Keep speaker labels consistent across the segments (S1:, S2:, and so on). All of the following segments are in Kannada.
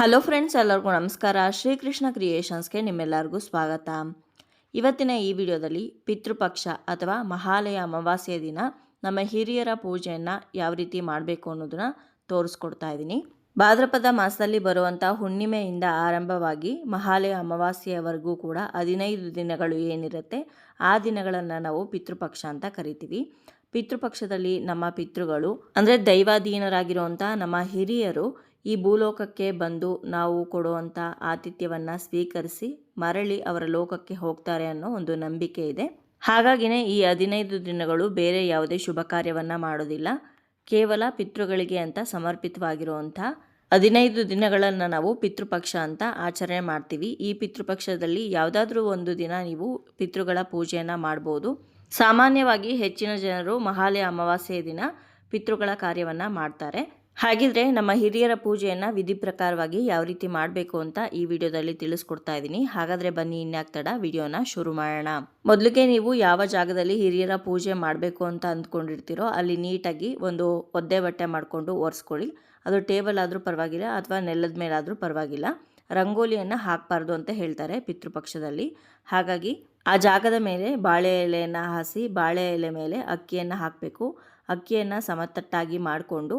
S1: ಹಲೋ ಫ್ರೆಂಡ್ಸ್, ಎಲ್ಲರಿಗೂ ನಮಸ್ಕಾರ. ಶ್ರೀಕೃಷ್ಣ ಕ್ರಿಯೇಷನ್ಸ್ಗೆ ನಿಮ್ಮೆಲ್ಲರಿಗೂ ಸ್ವಾಗತ. ಇವತ್ತಿನ ಈ ವಿಡಿಯೋದಲ್ಲಿ ಪಿತೃಪಕ್ಷ ಅಥವಾ ಮಹಾಲಯ ಅಮಾವಾಸ್ಯೆಯ ದಿನ ನಮ್ಮ ಹಿರಿಯರ ಪೂಜೆಯನ್ನು ಯಾವ ರೀತಿ ಮಾಡಬೇಕು ಅನ್ನೋದನ್ನ ತೋರಿಸ್ಕೊಡ್ತಾ ಇದ್ದೀನಿ. ಭಾದ್ರಪದ ಮಾಸದಲ್ಲಿ ಬರುವಂಥ ಹುಣ್ಣಿಮೆಯಿಂದ ಆರಂಭವಾಗಿ ಮಹಾಲಯ ಅಮಾವಾಸ್ಯೆಯವರೆಗೂ ಕೂಡ ಹದಿನೈದು ದಿನಗಳು ಏನಿರುತ್ತೆ, ಆ ದಿನಗಳನ್ನು ನಾವು ಪಿತೃಪಕ್ಷ ಅಂತ ಕರಿತೀವಿ. ಪಿತೃಪಕ್ಷದಲ್ಲಿ ನಮ್ಮ ಪಿತೃಗಳು ಅಂದರೆ ದೈವಾಧೀನರಾಗಿರುವಂಥ ನಮ್ಮ ಹಿರಿಯರು ಈ ಭೂಲೋಕಕ್ಕೆ ಬಂದು ನಾವು ಕೊಡುವಂಥ ಆತಿಥ್ಯವನ್ನು ಸ್ವೀಕರಿಸಿ ಮರಳಿ ಅವರ ಲೋಕಕ್ಕೆ ಹೋಗ್ತಾರೆ ಅನ್ನೋ ಒಂದು ನಂಬಿಕೆ ಇದೆ. ಹಾಗಾಗಿನೇ ಈ ಹದಿನೈದು ದಿನಗಳು ಬೇರೆ ಯಾವುದೇ ಶುಭ ಕಾರ್ಯವನ್ನು ಮಾಡೋದಿಲ್ಲ. ಕೇವಲ ಪಿತೃಗಳಿಗೆ ಅಂತ ಸಮರ್ಪಿತವಾಗಿರುವಂಥ ಹದಿನೈದು ದಿನಗಳನ್ನು ನಾವು ಪಿತೃಪಕ್ಷ ಅಂತ ಆಚರಣೆ ಮಾಡ್ತೀವಿ. ಈ ಪಿತೃಪಕ್ಷದಲ್ಲಿ ಯಾವುದಾದ್ರೂ ಒಂದು ದಿನ ನೀವು ಪಿತೃಗಳ ಪೂಜೆಯನ್ನು ಮಾಡ್ಬೋದು. ಸಾಮಾನ್ಯವಾಗಿ ಹೆಚ್ಚಿನ ಜನರು ಮಹಾಲಯ ಅಮಾವಾಸ್ಯೆಯ ದಿನ ಪಿತೃಗಳ ಕಾರ್ಯವನ್ನು ಮಾಡ್ತಾರೆ. ಹಾಗಿದ್ರೆ ನಮ್ಮ ಹಿರಿಯರ ಪೂಜೆಯನ್ನು ವಿಧಿ ಪ್ರಕಾರವಾಗಿ ಯಾವ ರೀತಿ ಮಾಡಬೇಕು ಅಂತ ಈ ವಿಡಿಯೋದಲ್ಲಿ ತಿಳಿಸ್ಕೊಡ್ತಾ ಇದ್ದೀನಿ. ಹಾಗಾದರೆ ಬನ್ನಿ, ಇನ್ಯಾಕ್ ತಡ ವಿಡಿಯೋನ ಶುರು ಮಾಡೋಣ. ಮೊದಲಿಗೆ ನೀವು ಯಾವ ಜಾಗದಲ್ಲಿ ಹಿರಿಯರ ಪೂಜೆ ಮಾಡಬೇಕು ಅಂತ ಅಂದ್ಕೊಂಡಿರ್ತೀರೋ ಅಲ್ಲಿ ನೀಟಾಗಿ ಒಂದು ಒದ್ದೆ ಬಟ್ಟೆ ಮಾಡಿಕೊಂಡು ಒರೆಸ್ಕೊಳ್ಳಿ. ಅದು ಟೇಬಲ್ ಆದರೂ ಪರವಾಗಿಲ್ಲ ಅಥವಾ ನೆಲದ ಮೇಲಾದರೂ ಪರವಾಗಿಲ್ಲ. ರಂಗೋಲಿಯನ್ನು ಹಾಕಬಾರ್ದು ಅಂತ ಹೇಳ್ತಾರೆ ಪಿತೃಪಕ್ಷದಲ್ಲಿ. ಹಾಗಾಗಿ ಆ ಜಾಗದ ಮೇಲೆ ಬಾಳೆ ಎಲೆಯನ್ನು ಹಾಸಿ, ಬಾಳೆ ಎಲೆ ಮೇಲೆ ಅಕ್ಕಿಯನ್ನು ಹಾಕಬೇಕು. ಅಕ್ಕಿಯನ್ನು ಸಮತಟ್ಟಾಗಿ ಮಾಡಿಕೊಂಡು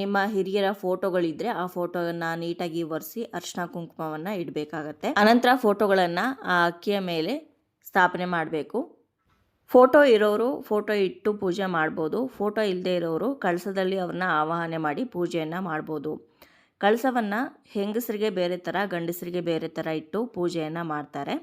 S1: ನಿಮ್ಮ ಹಿರಿಯರ ಫೋಟೋಗಳಿದ್ರೆ ಆ ಫೋಟೋನ ನೀಟಾಗಿ ಒರೆಸಿ ಅರ್ಶಿನ ಕುಂಕುಮವನ್ನು ಇಡಬೇಕಾಗತ್ತೆ. ಅನಂತರ ಫೋಟೋಗಳನ್ನು ಆ ಅಕ್ಕಿಯ ಮೇಲೆ ಸ್ಥಾಪನೆ ಮಾಡಬೇಕು. ಫೋಟೋ ಇರೋರು ಫೋಟೋ ಇಟ್ಟು ಪೂಜೆ ಮಾಡ್ಬೋದು. ಫೋಟೋ ಇಲ್ಲದೆ ಇರೋರು ಕಳಸದಲ್ಲಿ ಅವ್ರನ್ನ ಆವಾಹನೆ ಮಾಡಿ ಪೂಜೆಯನ್ನು ಮಾಡ್ಬೋದು. ಕಳಸವನ್ನು ಹೆಂಗಸರಿಗೆ ಬೇರೆ ಥರ ಗಂಡಸರಿಗೆ ಬೇರೆ ಥರ ಇಟ್ಟು ಪೂಜೆಯನ್ನು ಮಾಡ್ತಾರೆ.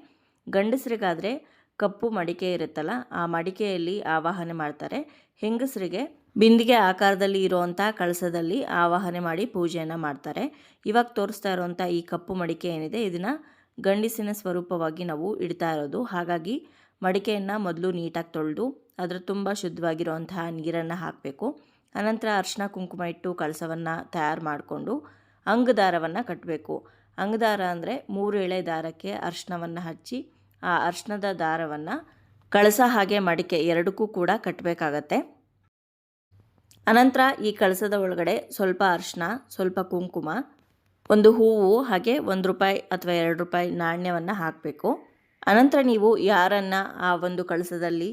S1: ಗಂಡಸರಿಗಾದರೆ ಕಪ್ಪು ಮಡಿಕೆ ಇರುತ್ತಲ್ಲ, ಆ ಮಡಿಕೆಯಲ್ಲಿ ಆವಾಹನೆ ಮಾಡ್ತಾರೆ. ಹೆಂಗಸರಿಗೆ ಬಿಂದಿಗೆ ಆಕಾರದಲ್ಲಿ ಇರುವಂಥ ಕಳಸದಲ್ಲಿ ಆವಾಹನೆ ಮಾಡಿ ಪೂಜೆಯನ್ನು ಮಾಡ್ತಾರೆ. ಇವಾಗ ತೋರಿಸ್ತಾ ಇರುವಂಥ ಈ ಕಪ್ಪು ಮಡಿಕೆ ಏನಿದೆ, ಇದನ್ನು ಗಂಡಿಸಿನ ಸ್ವರೂಪವಾಗಿ ನಾವು ಇಡ್ತಾ ಇರೋದು. ಹಾಗಾಗಿ ಮಡಿಕೆಯನ್ನು ಮೊದಲು ನೀಟಾಗಿ ತೊಳೆದು ಅದರ ತುಂಬ ಶುದ್ಧವಾಗಿರುವಂತಹ ನೀರನ್ನು ಹಾಕಬೇಕು. ಅನಂತರ ಅರ್ಶಿನ ಕುಂಕುಮ ಇಟ್ಟು ಕಳಸವನ್ನು ತಯಾರು ಮಾಡಿಕೊಂಡು ಅಂಗದಾರವನ್ನು ಕಟ್ಟಬೇಕು ಅಂಗದಾರ ಅಂದರೆ ಮೂರು ಎಳೆ ದಾರಕ್ಕೆ ಅರ್ಶಿನವನ್ನು ಹಚ್ಚಿ ಆ ಅರ್ಶಿನದ ದಾರವನ್ನು ಕಳಸ ಹಾಗೆ ಮಡಿಕೆ ಎರಡಕ್ಕೂ ಕೂಡ ಕಟ್ಟಬೇಕಾಗತ್ತೆ ಅನಂತರ ಈ ಕಳಸದ ಒಳಗಡೆ ಸ್ವಲ್ಪ ಅರಿಶಿನ ಸ್ವಲ್ಪ ಕುಂಕುಮ, ಒಂದು ಹೂವು ಹಾಗೆ ಒಂದು ರೂಪಾಯಿ ಅಥವಾ ಎರಡು ರೂಪಾಯಿ ನಾಣ್ಯವನ್ನು ಹಾಕಬೇಕು. ಅನಂತರ ನೀವು ಯಾರನ್ನು ಆ ಒಂದು ಕಳಸದಲ್ಲಿ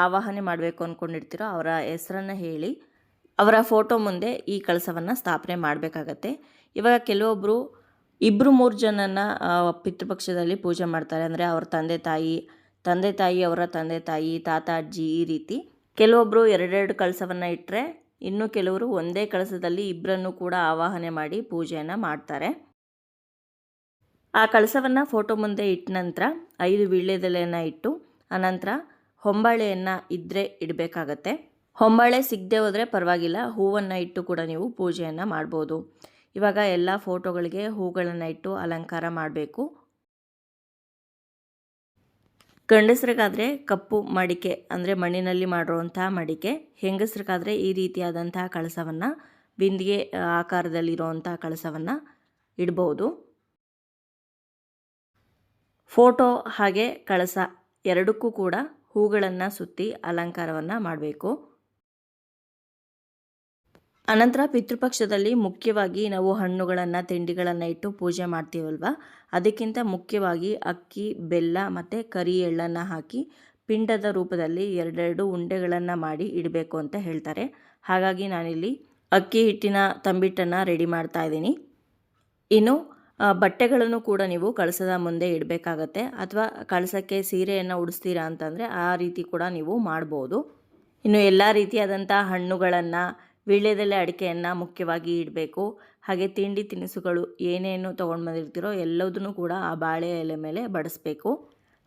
S1: ಆವಾಹನೆ ಮಾಡಬೇಕು ಅಂದ್ಕೊಂಡಿರ್ತೀರೋ ಅವರ ಹೆಸರನ್ನು ಹೇಳಿ, ಅವರ ಫೋಟೋ ಮುಂದೆ ಈ ಕಳಸವನ್ನು ಸ್ಥಾಪನೆ ಮಾಡಬೇಕಾಗತ್ತೆ. ಇವಾಗ ಕೆಲವೊಬ್ಬರು ಇಬ್ಬರು ಮೂರು ಜನನ ಪಿತೃಪಕ್ಷದಲ್ಲಿ ಪೂಜೆ ಮಾಡ್ತಾರೆ. ಅಂದರೆ ಅವ್ರ ತಂದೆ ತಾಯಿ ತಂದೆ ತಾಯಿ ಅವರ ತಂದೆ ತಾಯಿ, ತಾತ, ಅಜ್ಜಿ ಈ ರೀತಿ. ಕೆಲವೊಬ್ಬರು ಎರಡೆರಡು ಕಳಸವನ್ನು ಇಟ್ಟರೆ ಇನ್ನು ಕೆಲವರು ಒಂದೇ ಕಳಸದಲ್ಲಿ ಇಬ್ಬರನ್ನು ಕೂಡ ಆವಾಹನೆ ಮಾಡಿ ಪೂಜೆಯನ್ನು ಮಾಡ್ತಾರೆ. ಆ ಕಳಸವನ್ನು ಫೋಟೋ ಮುಂದೆ ಇಟ್ಟ ನಂತರ ಐದು ವೀಳ್ಯದೆಲೆಯನ್ನು ಇಟ್ಟು ಅನಂತರ ಹೊಂಬಾಳೆಯನ್ನು ಇದ್ದರೆ ಇಡಬೇಕಾಗತ್ತೆ. ಹೊಂಬಾಳೆ ಸಿಗದೆ ಹೋದರೆ ಪರವಾಗಿಲ್ಲ, ಹೂವನ್ನು ಇಟ್ಟು ಕೂಡ ನೀವು ಪೂಜೆಯನ್ನು ಮಾಡ್ಬೋದು. ಇವಾಗ ಎಲ್ಲ ಫೋಟೋಗಳಿಗೆ ಹೂಗಳನ್ನು ಇಟ್ಟು ಅಲಂಕಾರ ಮಾಡಬೇಕು. ಗಂಡಸ್ರಿಗಾದರೆ ಕಪ್ಪು ಮಡಿಕೆ, ಅಂದರೆ ಮಣ್ಣಿನಲ್ಲಿ ಮಾಡಿರುವಂಥ ಮಡಿಕೆ, ಹೆಂಗಸ್ರಿಗಾದರೆ ಈ ರೀತಿಯಾದಂತಹ ಕಳಸವನ್ನು, ಬಿಂದಿಗೆ ಆಕಾರದಲ್ಲಿರುವಂಥ ಕಳಸವನ್ನು ಇಡ್ಬೋದು. ಫೋಟೋ ಹಾಗೆ ಕಳಸ ಎರಡಕ್ಕೂ ಕೂಡ ಹೂಗಳನ್ನು ಸುತ್ತಿ ಅಲಂಕಾರವನ್ನು ಮಾಡಬೇಕು. ಅನಂತರ ಪಿತೃಪಕ್ಷದಲ್ಲಿ ಮುಖ್ಯವಾಗಿ ನಾವು ಹಣ್ಣುಗಳನ್ನು, ತಿಂಡಿಗಳನ್ನು ಇಟ್ಟು ಪೂಜೆ ಮಾಡ್ತೀವಲ್ವ? ಅದಕ್ಕಿಂತ ಮುಖ್ಯವಾಗಿ ಅಕ್ಕಿ, ಬೆಲ್ಲ ಮತ್ತು ಕರಿ ಎಳ್ಳನ್ನು ಹಾಕಿ ಪಿಂಡದ ರೂಪದಲ್ಲಿ ಎರಡೆರಡು ಉಂಡೆಗಳನ್ನು ಮಾಡಿ ಇಡಬೇಕು ಅಂತ ಹೇಳ್ತಾರೆ. ಹಾಗಾಗಿ ನಾನಿಲ್ಲಿ ಅಕ್ಕಿ ಹಿಟ್ಟಿನ ತಂಬಿಟ್ಟನ್ನು ರೆಡಿ ಮಾಡ್ತಾ ಇದ್ದೀನಿ. ಇನ್ನು ಬಟ್ಟೆಗಳನ್ನು ಕೂಡ ನೀವು ಕಳಸದ ಮುಂದೆ ಇಡಬೇಕಾಗತ್ತೆ. ಅಥವಾ ಕಳಸಕ್ಕೆ ಸೀರೆಯನ್ನು ಉಡಿಸ್ತೀರಾ ಅಂತಂದರೆ ಆ ರೀತಿ ಕೂಡ ನೀವು ಮಾಡ್ಬೋದು. ಇನ್ನು ಎಲ್ಲ ರೀತಿಯಾದಂಥ ಹಣ್ಣುಗಳನ್ನು ವೀಳ್ಯದೆಲೆ ಅಡಿಕೆಯನ್ನು ಮುಖ್ಯವಾಗಿ ಇಡಬೇಕು. ಹಾಗೆ ತಿಂಡಿ ತಿನಿಸುಗಳು ಏನೇನು ತೊಗೊಂಡು ಬಂದಿರ್ತೀರೋ ಎಲ್ಲದನ್ನು ಕೂಡ ಆ ಬಾಳೆ ಎಲೆ ಮೇಲೆ ಬಡಿಸ್ಬೇಕು.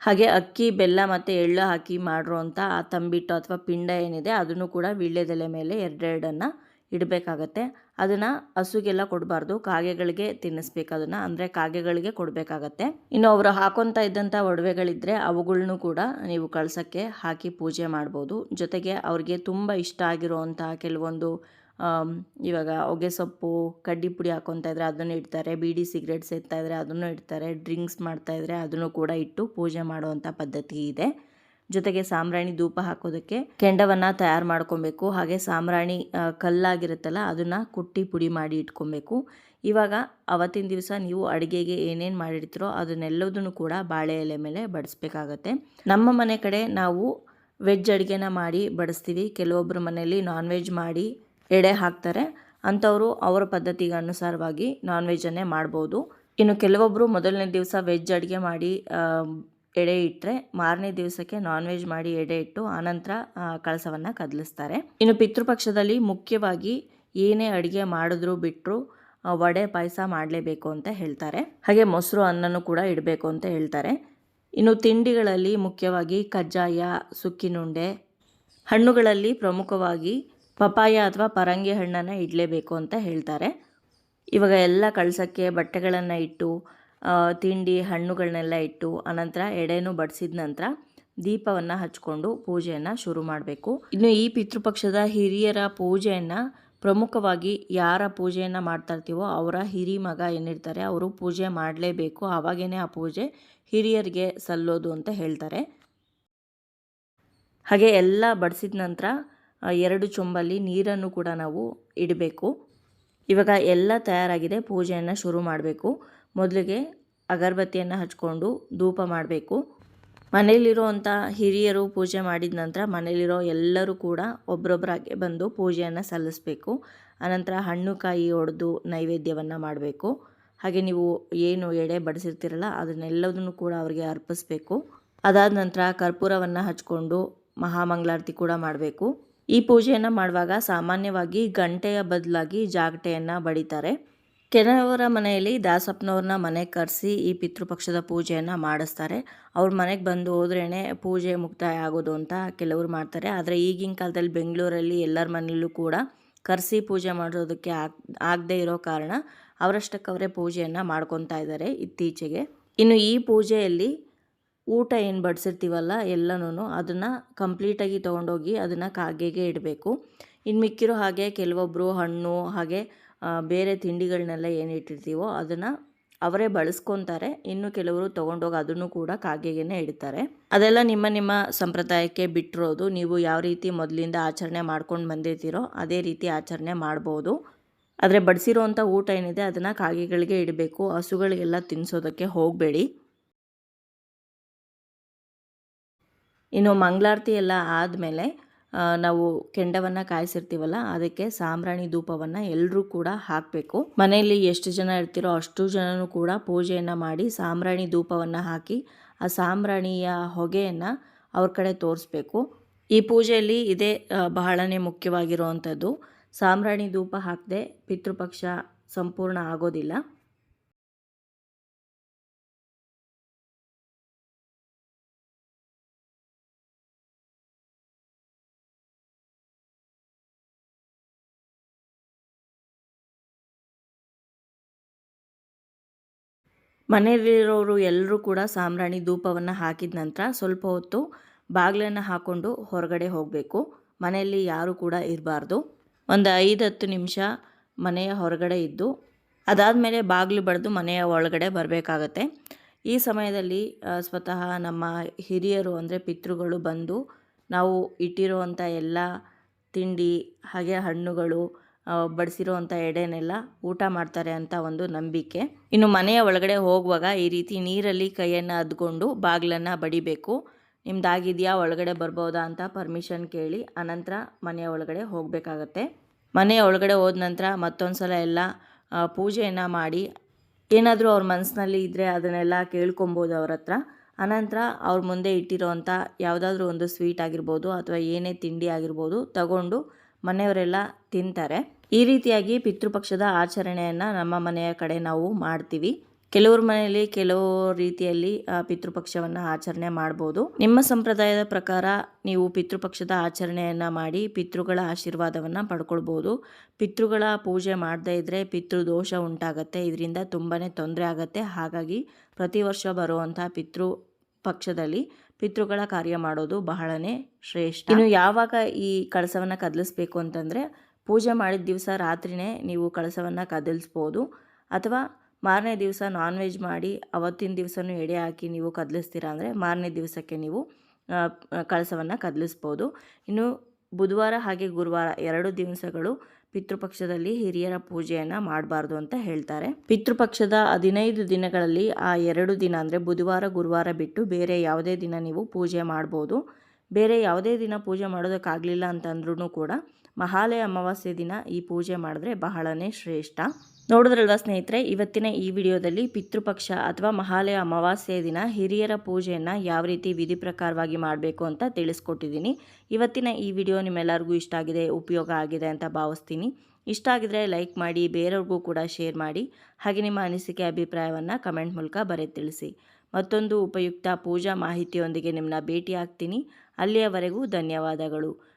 S1: ಹಾಗೆ ಅಕ್ಕಿ, ಬೆಲ್ಲ ಮತ್ತು ಎಳ್ಳು ಹಾಕಿ ಮಾಡಿರೋಂಥ ಆ ತಂಬಿಟ್ಟು ಅಥವಾ ಪಿಂಡ ಏನಿದೆ ಅದನ್ನು ಕೂಡ ವೀಳ್ಯದೆಲೆ ಮೇಲೆ ಎರಡೆರಡನ್ನು ಇಡಬೇಕಾಗತ್ತೆ. ಅದನ್ನು ಹಸುಗೆಲ್ಲ ಕೊಡಬಾರ್ದು. ಕಾಗೆಗಳಿಗೆ ತಿನ್ನಿಸ್ಬೇಕು ಅದನ್ನು. ಅಂದರೆ ಕಾಗೆಗಳಿಗೆ ಕೊಡಬೇಕಾಗತ್ತೆ. ಇನ್ನು ಅವರು ಹಾಕೊತಾ ಇದ್ದಂಥ ಒಡವೆಗಳಿದ್ದರೆ ಅವುಗಳನ್ನೂ ಕೂಡ ನೀವು ಕಳ್ಸೋಕ್ಕೆ ಹಾಕಿ ಪೂಜೆ ಮಾಡ್ಬೋದು. ಜೊತೆಗೆ ಅವ್ರಿಗೆ ತುಂಬ ಇಷ್ಟ ಆಗಿರುವಂಥ ಕೆಲವೊಂದು ಇವಾಗ ಹೊಗೆ ಸೊಪ್ಪು, ಕಡ್ಡಿ ಪುಡಿ ಹಾಕೊತಾ ಇದ್ರೆ ಅದನ್ನು ಇಡ್ತಾರೆ. ಬೀಡಿ ಸಿಗರೇಟ್ ಸೇರ್ತಾ ಇದ್ರೆ ಅದನ್ನು ಇಡ್ತಾರೆ. ಡ್ರಿಂಕ್ಸ್ ಮಾಡ್ತಾಯಿದ್ರೆ ಅದನ್ನು ಕೂಡ ಇಟ್ಟು ಪೂಜೆ ಮಾಡುವಂಥ ಪದ್ಧತಿ ಇದೆ. ಜೊತೆಗೆ ಸಾಂಬ್ರಾಣಿ ಧೂಪ ಹಾಕೋದಕ್ಕೆ ಕೆಂಡವನ್ನು ತಯಾರು ಮಾಡ್ಕೊಬೇಕು. ಹಾಗೆ ಸಾಂಬ್ರಾಣಿ ಆ, ಕಲ್ಲಾಗಿರುತ್ತಲ್ಲ ಅದನ್ನು ಕುಟ್ಟಿ ಪುಡಿ ಮಾಡಿ ಇಟ್ಕೊಬೇಕು. ಇವಾಗ ಅವತ್ತಿನ ದಿವಸ ನೀವು ಅಡುಗೆಗೆ ಏನೇನು ಮಾಡಿರ್ತೀರೋ ಅದನ್ನೆಲ್ಲದನ್ನು ಕೂಡ ಬಾಳೆ ಎಲೆ ಮೇಲೆ ಬಡಿಸ್ಬೇಕಾಗತ್ತೆ. ನಮ್ಮ ಮನೆ ಕಡೆ ನಾವು ವೆಜ್ ಅಡುಗೆನ ಮಾಡಿ ಬಡಿಸ್ತೀವಿ. ಕೆಲವೊಬ್ಬರ ಮನೆಯಲ್ಲಿ ನಾನ್ ವೆಜ್ ಮಾಡಿ ಎಡೆ ಹಾಕ್ತಾರೆ. ಅಂಥವರು ಅವರ ಪದ್ಧತಿಗೆ ಅನುಸಾರವಾಗಿ ನಾನ್ ವೆಜ್ಜನ್ನೇ ಮಾಡ್ಬೋದು. ಇನ್ನು ಕೆಲವೊಬ್ಬರು ಮೊದಲನೇ ದಿವಸ ವೆಜ್ ಅಡುಗೆ ಮಾಡಿ ಎಡೆ ಇಟ್ಟರೆ ಮಾರನೇ ದಿವಸಕ್ಕೆ ನಾನ್ ವೆಜ್ ಮಾಡಿ ಎಡೆ ಇಟ್ಟು ಆನಂತರ ಕಳಸವನ್ನು ಕದಲಿಸ್ತಾರೆ. ಇನ್ನು ಪಿತೃಪಕ್ಷದಲ್ಲಿ ಮುಖ್ಯವಾಗಿ ಏನೇ ಅಡುಗೆ ಮಾಡಿದ್ರು ಬಿಟ್ಟರು ವಡೆ, ಪಾಯಸ ಮಾಡಲೇಬೇಕು ಅಂತ ಹೇಳ್ತಾರೆ. ಹಾಗೆ ಮೊಸರು, ಅನ್ನನೂ ಕೂಡ ಇಡಬೇಕು ಅಂತ ಹೇಳ್ತಾರೆ. ಇನ್ನು ತಿಂಡಿಗಳಲ್ಲಿ ಮುಖ್ಯವಾಗಿ ಕಜ್ಜಾಯ, ಸುಕ್ಕಿನುಂಡೆ, ಹಣ್ಣುಗಳಲ್ಲಿ ಪ್ರಮುಖವಾಗಿ ಪಪಾಯ ಅಥವಾ ಪರಂಗಿ ಹಣ್ಣನ್ನು ಇಡಲೇಬೇಕು ಅಂತ ಹೇಳ್ತಾರೆ. ಇವಾಗ ಎಲ್ಲ ಕಳಸಕ್ಕೆ ಬಟ್ಟೆಗಳನ್ನು ಇಟ್ಟು ತಿಂಡಿ ಹಣ್ಣುಗಳನ್ನೆಲ್ಲ ಇಟ್ಟು ಅನಂತರ ಎಡೆನೂ ಬಡಿಸಿದ ನಂತರ ದೀಪವನ್ನು ಹಚ್ಕೊಂಡು ಪೂಜೆಯನ್ನು ಶುರು ಮಾಡಬೇಕು. ಇನ್ನು ಈ ಪಿತೃಪಕ್ಷದ ಹಿರಿಯರ ಪೂಜೆಯನ್ನು ಪ್ರಮುಖವಾಗಿ ಯಾರ ಪೂಜೆಯನ್ನು ಮಾಡ್ತಾ ಇರ್ತೀವೋ ಅವರ ಹಿರಿ ಮಗ ಏನಿರ್ತಾರೆ, ಅವರು ಪೂಜೆ ಮಾಡಲೇಬೇಕು. ಆವಾಗೇನೆ ಆ ಪೂಜೆ ಹಿರಿಯರಿಗೆ ಸಲ್ಲೋದು ಅಂತ ಹೇಳ್ತಾರೆ. ಹಾಗೆ ಎಲ್ಲ ಬಡಿಸಿದ ನಂತರ ಎರಡು ಚೊಂಬಲ್ಲಿ ನೀರನ್ನು ಕೂಡ ನಾವು ಇಡಬೇಕು. ಇವಾಗ ಎಲ್ಲ ತಯಾರಾಗಿದೆ, ಪೂಜೆಯನ್ನು ಶುರು ಮಾಡಬೇಕು. ಮೊದಲಿಗೆ ಅಗರಬತ್ತಿಯನ್ನು ಹಚ್ಕೊಂಡು ಧೂಪ ಮಾಡಬೇಕು. ಮನೆಯಲ್ಲಿರುವಂಥ ಹಿರಿಯರು ಪೂಜೆ ಮಾಡಿದ ನಂತರ ಮನೆಯಲ್ಲಿರೋ ಎಲ್ಲರೂ ಕೂಡ ಒಬ್ಬರೊಬ್ಬರಾಗೆ ಬಂದು ಪೂಜೆಯನ್ನು ಸಲ್ಲಿಸಬೇಕು. ಅನಂತರ ಹಣ್ಣು ಕಾಯಿ ಒಡೆದು ನೈವೇದ್ಯವನ್ನು ಮಾಡಬೇಕು. ಹಾಗೆ ನೀವು ಏನು ಎಡೆ ಬಡಿಸಿರ್ತೀರಲ್ಲ ಅದನ್ನೆಲ್ಲದನ್ನು ಕೂಡ ಅವರಿಗೆ ಅರ್ಪಿಸ್ಬೇಕು. ಅದಾದ ನಂತರ ಕರ್ಪೂರವನ್ನು ಹಚ್ಕೊಂಡು ಮಹಾಮಂಗಳಾರತಿ ಕೂಡ ಮಾಡಬೇಕು. ಈ ಪೂಜೆಯನ್ನು ಮಾಡುವಾಗ ಸಾಮಾನ್ಯವಾಗಿ ಗಂಟೆಯ ಬದಲಾಗಿ ಜಾಗಟೆಯನ್ನು ಬಡಿತಾರೆ. ಕೆಲವರ ಮನೆಯಲ್ಲಿ ದಾಸಪ್ಪನವ್ರನ್ನ ಮನೆಗೆ ಕರೆಸಿ ಈ ಪಿತೃಪಕ್ಷದ ಪೂಜೆಯನ್ನು ಮಾಡಿಸ್ತಾರೆ. ಅವ್ರ ಮನೆಗೆ ಬಂದು ಹೋದ್ರೇ ಪೂಜೆ ಮುಕ್ತಾಯ ಆಗೋದು ಅಂತ ಕೆಲವರು ಮಾಡ್ತಾರೆ. ಆದರೆ ಈಗಿನ ಕಾಲದಲ್ಲಿ ಬೆಂಗಳೂರಲ್ಲಿ ಎಲ್ಲರ ಮನೆಯಲ್ಲೂ ಕೂಡ ಕರೆಸಿ ಪೂಜೆ ಮಾಡೋದಕ್ಕೆ ಆಗ್, ಆಗದೇ ಇರೋ ಕಾರಣ ಅವರಷ್ಟಕ್ಕವರೇ ಪೂಜೆಯನ್ನು ಮಾಡ್ಕೊತಾ ಇದ್ದಾರೆ ಇತ್ತೀಚೆಗೆ. ಇನ್ನು ಈ ಪೂಜೆಯಲ್ಲಿ ಊಟ ಏನು ಬಡಿಸಿರ್ತೀವಲ್ಲ ಎಲ್ಲನೂ ಅದನ್ನು ಕಂಪ್ಲೀಟಾಗಿ ತೊಗೊಂಡೋಗಿ ಅದನ್ನು ಕಾಗೆಗೆ ಇಡಬೇಕು. ಇನ್ನು ಮಿಕ್ಕಿರೋ ಹಾಗೆ ಕೆಲವೊಬ್ಬರು ಹಣ್ಣು ಹಾಗೆ ಬೇರೆ ತಿಂಡಿಗಳನ್ನೆಲ್ಲ ಏನು ಇಟ್ಟಿರ್ತೀವೋ ಅದನ್ನು ಅವರೇ ಬಳಸ್ಕೊತಾರೆ. ಇನ್ನು ಕೆಲವರು ತೊಗೊಂಡೋಗಿ ಅದನ್ನು ಕೂಡ ಕಾಗೆಗೇನೆ ಇಡ್ತಾರೆ. ಅದೆಲ್ಲ ನಿಮ್ಮ ನಿಮ್ಮ ಸಂಪ್ರದಾಯಕ್ಕೆ ಬಿಟ್ಟಿರೋದು. ನೀವು ಯಾವ ರೀತಿ ಮೊದಲಿಂದ ಆಚರಣೆ ಮಾಡ್ಕೊಂಡು ಬಂದಿರ್ತೀರೋ ಅದೇ ರೀತಿ ಆಚರಣೆ ಮಾಡ್ಬೋದು. ಆದರೆ ಬಡಿಸಿರೋವಂಥ ಊಟ ಏನಿದೆ ಅದನ್ನು ಕಾಗೆಗಳಿಗೆ ಇಡಬೇಕು. ಹಸುಗಳಿಗೆಲ್ಲ ತಿನ್ನಿಸೋದಕ್ಕೆ ಹೋಗಬೇಡಿ. ಇನ್ನು ಮಂಗಳಾರತಿ ಎಲ್ಲ ಆದಮೇಲೆ ನಾವು ಕೆಂಡವನ್ನು ಕಾಯಿಸಿರ್ತೀವಲ್ಲ, ಅದಕ್ಕೆ ಸಾಂಬ್ರಾಣಿ ಧೂಪವನ್ನು ಎಲ್ಲರೂ ಕೂಡ ಹಾಕಬೇಕು. ಮನೆಯಲ್ಲಿ ಎಷ್ಟು ಜನ ಇರ್ತೀರೋ ಅಷ್ಟು ಜನನೂ ಕೂಡ ಪೂಜೆಯನ್ನು ಮಾಡಿ ಸಾಂಬ್ರಾಣಿ ಧೂಪವನ್ನು ಹಾಕಿ ಆ ಸಾಂಬ್ರಾಣಿಯ ಹೊಗೆಯನ್ನು ಅವ್ರ ಕಡೆ ತೋರಿಸ್ಬೇಕು. ಈ ಪೂಜೆಯಲ್ಲಿ ಇದೇ ಬಹಳನೇ ಮುಖ್ಯವಾಗಿರುವಂಥದ್ದು ಸಾಂಬ್ರಾಣಿ ಧೂಪ ಹಾಕದೆ ಪಿತೃಪಕ್ಷ ಸಂಪೂರ್ಣ ಆಗೋದಿಲ್ಲ. ಮನೆಯಲ್ಲಿರೋರು ಎಲ್ಲರೂ ಕೂಡ ಸಾಂಬ್ರಾಣಿ ಧೂಪವನ್ನು ಹಾಕಿದ ನಂತರ ಸ್ವಲ್ಪ ಹೊತ್ತು ಬಾಗಿಲನ್ನು ಹಾಕ್ಕೊಂಡು ಹೊರಗಡೆ ಹೋಗಬೇಕು. ಮನೆಯಲ್ಲಿ ಯಾರೂ ಕೂಡ ಇರಬಾರ್ದು. ಒಂದು ಐದು ಹತ್ತು ನಿಮಿಷ ಮನೆಯ ಹೊರಗಡೆ ಇದ್ದು, ಅದಾದಮೇಲೆ ಬಾಗಿಲು ಬಡಿದು ಮನೆಯ ಒಳಗಡೆ ಬರಬೇಕಾಗತ್ತೆ. ಈ ಸಮಯದಲ್ಲಿ ಸ್ವತಃ ನಮ್ಮ ಹಿರಿಯರು ಅಂದರೆ ಪಿತೃಗಳು ಬಂದು ನಾವು ಇಟ್ಟಿರುವಂಥ ಎಲ್ಲ ತಿಂಡಿ, ಹಾಗೆ ಹಣ್ಣುಗಳು ಬಡಿಸಿರುವಂಥ ಎಡೆನೆಲ್ಲ ಊಟ ಮಾಡ್ತಾರೆ ಅಂತ ಒಂದು ನಂಬಿಕೆ. ಇನ್ನು ಮನೆಯ ಒಳಗಡೆ ಹೋಗುವಾಗ ಈ ರೀತಿ ನೀರಲ್ಲಿ ಕೈಯನ್ನು ಅದ್ಕೊಂಡು ಬಾಗಿಲನ್ನು ಬಡಿಬೇಕು. ನಿಮ್ದಾಗಿದೆಯಾ ಒಳಗಡೆ ಬರ್ಬೋದಾ ಅಂತ ಪರ್ಮಿಷನ್ ಕೇಳಿ ಅನಂತರ ಮನೆಯ ಒಳಗಡೆ ಹೋಗಬೇಕಾಗತ್ತೆ. ಮನೆಯ ಒಳಗಡೆ ಹೋದ ನಂತರ ಮತ್ತೊಂದು ಸಲ ಎಲ್ಲ ಪೂಜೆಯನ್ನು ಮಾಡಿ ಏನಾದರೂ ಅವ್ರ ಮನಸ್ಸಿನಲ್ಲಿ ಇದ್ದರೆ ಅದನ್ನೆಲ್ಲ ಕೇಳ್ಕೊಬೋದು ಅವ್ರ ಹತ್ರ. ಅನಂತರ ಅವ್ರ ಮುಂದೆ ಇಟ್ಟಿರೋವಂಥ ಯಾವುದಾದ್ರೂ ಒಂದು ಸ್ವೀಟ್ ಆಗಿರ್ಬೋದು ಅಥವಾ ಏನೇ ತಿಂಡಿ ಆಗಿರ್ಬೋದು ತಗೊಂಡು ಮನೆಯವರೆಲ್ಲ ತಿಂತಾರೆ. ಈ ರೀತಿಯಾಗಿ ಪಿತೃಪಕ್ಷದ ಆಚರಣೆಯನ್ನು ನಮ್ಮ ಮನೆಯ ಕಡೆ ನಾವು ಮಾಡ್ತೀವಿ. ಕೆಲವ್ರ ಮನೆಯಲ್ಲಿ ಕೆಲವು ರೀತಿಯಲ್ಲಿ ಪಿತೃಪಕ್ಷವನ್ನು ಆಚರಣೆ ಮಾಡ್ಬೋದು. ನಿಮ್ಮ ಸಂಪ್ರದಾಯದ ಪ್ರಕಾರ ನೀವು ಪಿತೃಪಕ್ಷದ ಆಚರಣೆಯನ್ನು ಮಾಡಿ ಪಿತೃಗಳ ಆಶೀರ್ವಾದವನ್ನು ಪಡ್ಕೊಳ್ಬೋದು. ಪಿತೃಗಳ ಪೂಜೆ ಮಾಡದೇ ಇದ್ದರೆ ಪಿತೃದೋಷ ಉಂಟಾಗತ್ತೆ. ಇದರಿಂದ ತುಂಬಾ ತೊಂದರೆ ಆಗುತ್ತೆ. ಹಾಗಾಗಿ ಪ್ರತಿ ವರ್ಷ ಬರುವಂಥ ಪಿತೃ ಪಕ್ಷದಲ್ಲಿ ಪಿತೃಗಳ ಕಾರ್ಯ ಮಾಡೋದು ಬಹಳನೇ ಶ್ರೇಷ್ಠ. ಇನ್ನು ಯಾವಾಗ ಈ ಕಳಸವನ್ನು ಕದಲಿಸ್ಬೇಕು ಅಂತಂದರೆ ಪೂಜೆ ಮಾಡಿದ ದಿವಸ ರಾತ್ರಿನೇ ನೀವು ಕಳಸವನ್ನು ಕದಲಿಸ್ಬೋದು. ಅಥವಾ ಮಾರನೇ ದಿವಸ ನಾನ್ ವೆಜ್ ಮಾಡಿ ಅವತ್ತಿನ ದಿವಸನೂ ಎಡೆ ಹಾಕಿ ನೀವು ಕದಲಿಸ್ತೀರಾ ಅಂದರೆ ಮಾರನೇ ದಿವಸಕ್ಕೆ ನೀವು ಕಳಸವನ್ನು ಕದಲಿಸ್ಬೋದು. ಇನ್ನು ಬುಧವಾರ ಹಾಗೆ ಗುರುವಾರ ಎರಡು ದಿವಸಗಳು ಪಿತೃಪಕ್ಷದಲ್ಲಿ ಹಿರಿಯರ ಪೂಜೆಯನ್ನು ಮಾಡಬಾರ್ದು ಅಂತ ಹೇಳ್ತಾರೆ. ಪಿತೃಪಕ್ಷದ ಹದಿನೈದು ದಿನಗಳಲ್ಲಿ ಆ ಎರಡು ದಿನ ಅಂದರೆ ಬುಧವಾರ, ಗುರುವಾರ ಬಿಟ್ಟು ಬೇರೆ ಯಾವುದೇ ದಿನ ನೀವು ಪೂಜೆ ಮಾಡ್ಬೋದು. ಬೇರೆ ಯಾವುದೇ ದಿನ ಪೂಜೆ ಮಾಡೋದಕ್ಕಾಗಲಿಲ್ಲ ಅಂತಂದ್ರೂ ಕೂಡ ಮಹಾಲಯ ಅಮಾವಾಸ್ಯೆ ದಿನ ಈ ಪೂಜೆ ಮಾಡಿದ್ರೆ ಬಹಳನೇ ಶ್ರೇಷ್ಠ. ನೋಡಿದ್ರಲ್ವಾ ಸ್ನೇಹಿತರೆ, ಇವತ್ತಿನ ಈ ವಿಡಿಯೋದಲ್ಲಿ ಪಿತೃಪಕ್ಷ ಅಥವಾ ಮಹಾಲಯ ಅಮಾವಾಸ್ಯೆ ದಿನ ಹಿರಿಯರ ಪೂಜೆಯನ್ನು ಯಾವ ರೀತಿ ವಿಧಿ ಪ್ರಕಾರವಾಗಿ ಮಾಡಬೇಕು ಅಂತ ತಿಳಿಸ್ಕೊಟ್ಟಿದ್ದೀನಿ. ಇವತ್ತಿನ ಈ ವಿಡಿಯೋ ನಿಮ್ಮೆಲ್ಲರಿಗೂ ಇಷ್ಟ ಆಗಿದೆ, ಉಪಯೋಗ ಆಗಿದೆ ಅಂತ ಭಾವಿಸ್ತೀನಿ. ಇಷ್ಟ ಆಗಿದ್ರೆ ಲೈಕ್ ಮಾಡಿ, ಬೇರೆಯವ್ರಿಗೂ ಕೂಡ ಶೇರ್ ಮಾಡಿ. ಹಾಗೆ ನಿಮ್ಮ ಅನಿಸಿಕೆ, ಅಭಿಪ್ರಾಯವನ್ನು ಕಮೆಂಟ್ ಮೂಲಕ ಬರೆ ತಿಳಿಸಿ. ಮತ್ತೊಂದು ಉಪಯುಕ್ತ ಪೂಜಾ ಮಾಹಿತಿಯೊಂದಿಗೆ ನಿಮ್ಮನ್ನ ಭೇಟಿ ಆಗ್ತೀನಿ ಅಲ್ಲಿಯವರೆಗೂ ಧನ್ಯವಾದಗಳು.